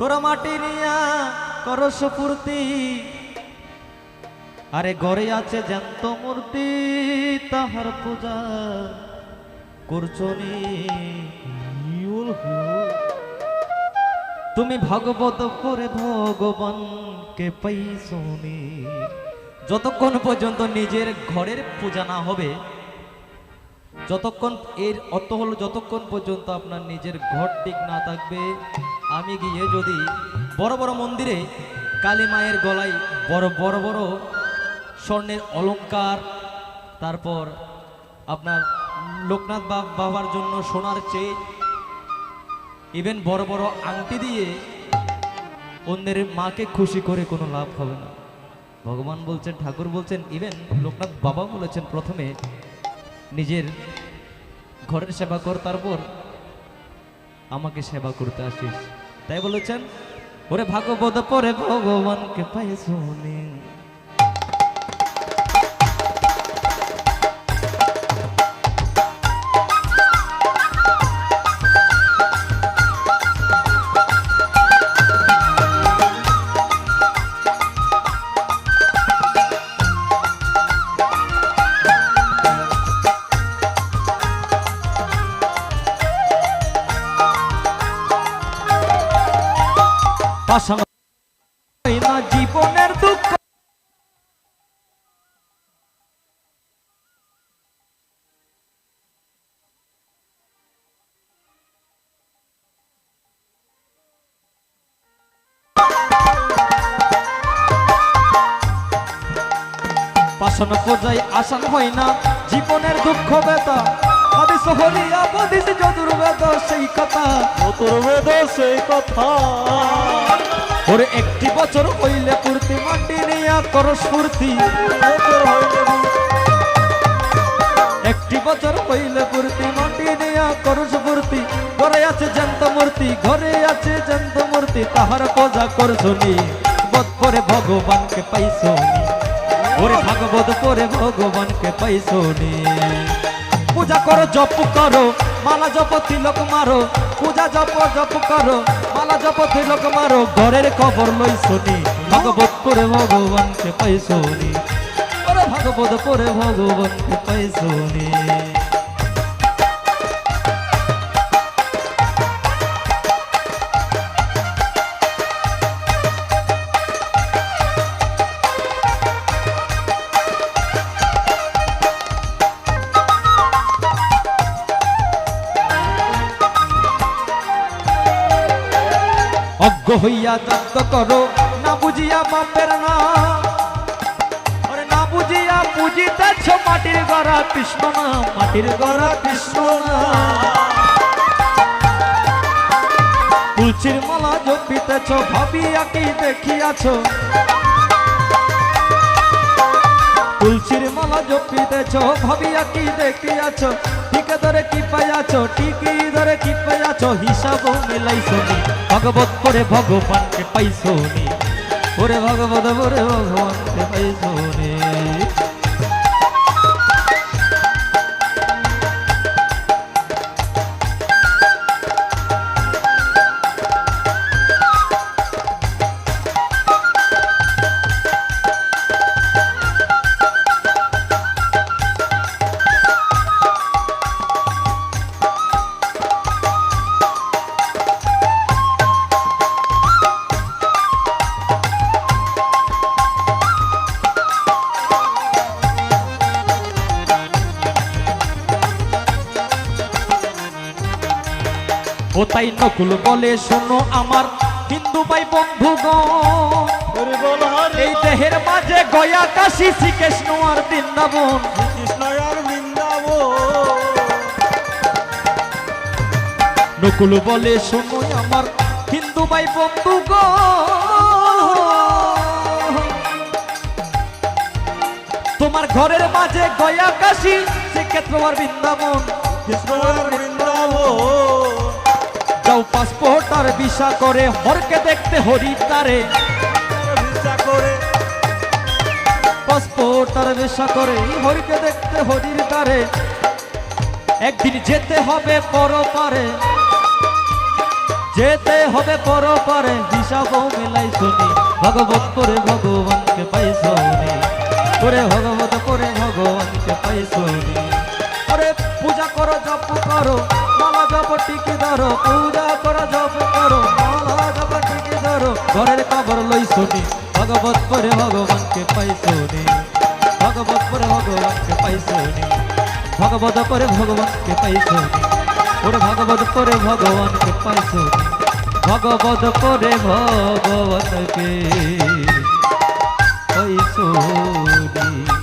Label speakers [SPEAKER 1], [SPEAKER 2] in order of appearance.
[SPEAKER 1] তোরা মাটি নিয়া করো সুপুর্তি আরে ঘরে আছে জ্যান্ত মূর্তি তাহার পূজা করছনি তুমি ভাগবত করে ভগবানকে পাইছনি যতক্ষণ পর্যন্ত নিজের ঘরের পূজা না হবে যতক্ষণ এর অর্থ হলো যতক্ষণ পর্যন্ত আপনার নিজের ঘর ঠিক না থাকবে, আমি গিয়ে যদি বড় বড় মন্দিরে কালী মায়ের গলায় বড় বড় বড় স্বর্ণের অলঙ্কার তারপর আপনার লোকনাথ বাবার জন্য সোনার চেয়ে ইভেন বড় বড় আংটি দিয়ে অন্যের মাকে খুশি করে কোনো লাভ হবে না। ভগবান বলছেন, ঠাকুর বলছেন ইভেন লোকনাথ বাবা বলেছেন প্রথমে নিজের ঘরের সেবা কর, তারপর আমাকে সেবা করতে আসিস। তাই বলেছেন, ওরে ভাগবত পরে ভগবানকে পাই পাশানো না জীবনের দুঃখ পাশানো পূজায় আসান হয় না। জীবনের দুঃখ বেতা হাদিস হলিয়া বদিস চতুর্বেদ সেই কথা।
[SPEAKER 2] চতুর্বেদ সেই কথা।
[SPEAKER 1] ওরে একটি বছর হইলে পূর্তি মাটি নিয়া করস ফুর্তি
[SPEAKER 2] বছর হইলে
[SPEAKER 1] একটি বছর হইলে পূর্তি মাটি নিয়া করস ফুর্তি ঘরে আছে জ্যান্ত মূর্তি ঘরে আছে জ্যান্ত মূর্তি তাহার পূজা করছনি বধ করে ভগবানকে পাইছনি ওরে ভাগবত করে ভগবানকে পাইছনি পূজা করো, জপ করো, মালা জপ তিলক মারো, পূজা জপ জপ করো, মালা জপ তিলক মারো, ঘরের খবর লই শুনি ভগবত করে ভগবানকে পাই শুনি। ভগবত করে ভগবানকে পাইছনি অজ্ঞ হইয়া যত্ন করো, না বুঝিয়া বাপের না। না বুঝিয়া পুজিতেছ মাটির গড়া কৃষ্ণ না, মাটির গড়া কৃষ্ণ না। তুলসীর মালা জপিতেছ, ভাবিয়া কি দেখিয়াছ? জপিতেছ ভাবিয়া কি দেখিয়াছ? টিকে ধরে কি পাইয়াছ টিকি ধরে কি পাইয়াছ হিসাব মিলাইছনি ভগবত করে ভগবানকে পাইছনি ওরে ভগবত, ওরে ভগবানকে পাইছনি ও তাই নকুল বলে শোনো আমার হিন্দু ভাই বন্ধুগণ। এই দেহের মাঝে গয়া কাশী শ্রীকৃষ্ণ আর বৃন্দাবন।
[SPEAKER 2] কৃষ্ণ আর বৃন্দাব
[SPEAKER 1] নকুল বলে শোনো আমার হিন্দু ভাই বন্ধুগণ। তোমার ঘরের মাঝে গয়া কাশী শ্রীক্ষেত্র আর বৃন্দাবন।
[SPEAKER 2] কৃষ্ণ আর বৃন্দাব
[SPEAKER 1] যাও পাসপোর্ট আর ভিসা করে হরকে দেখতে হরি তারে।
[SPEAKER 2] ভিসা করে।
[SPEAKER 1] পাসপোর্ট আর ভিসা করে হরিকে দেখতে হরির তারে। একদিন যেতে হবে পর পারে যেতে হবে পর পরে হিসাব মেলাই শুনি। ভগবত করে ভগবানকে পাই শুনি। করে ভগবত করে পূজা করো জপ করো, মালা জপ টিকি ধরো, পূজা করো জপ করো, মালা জপ টিকি ধরো। ঘরের কবর লই শুনি, ভগবত করে ভগবানকে পাই শুনি। ভগবত করে ভগবানকে পাই শুনি, ভগবত করে ভগবানকে পাই শুনি। ওরে ভগবত করে ভগবানকে পাই শুনি, ভগবত করে ভগবানকে পাই শুনি।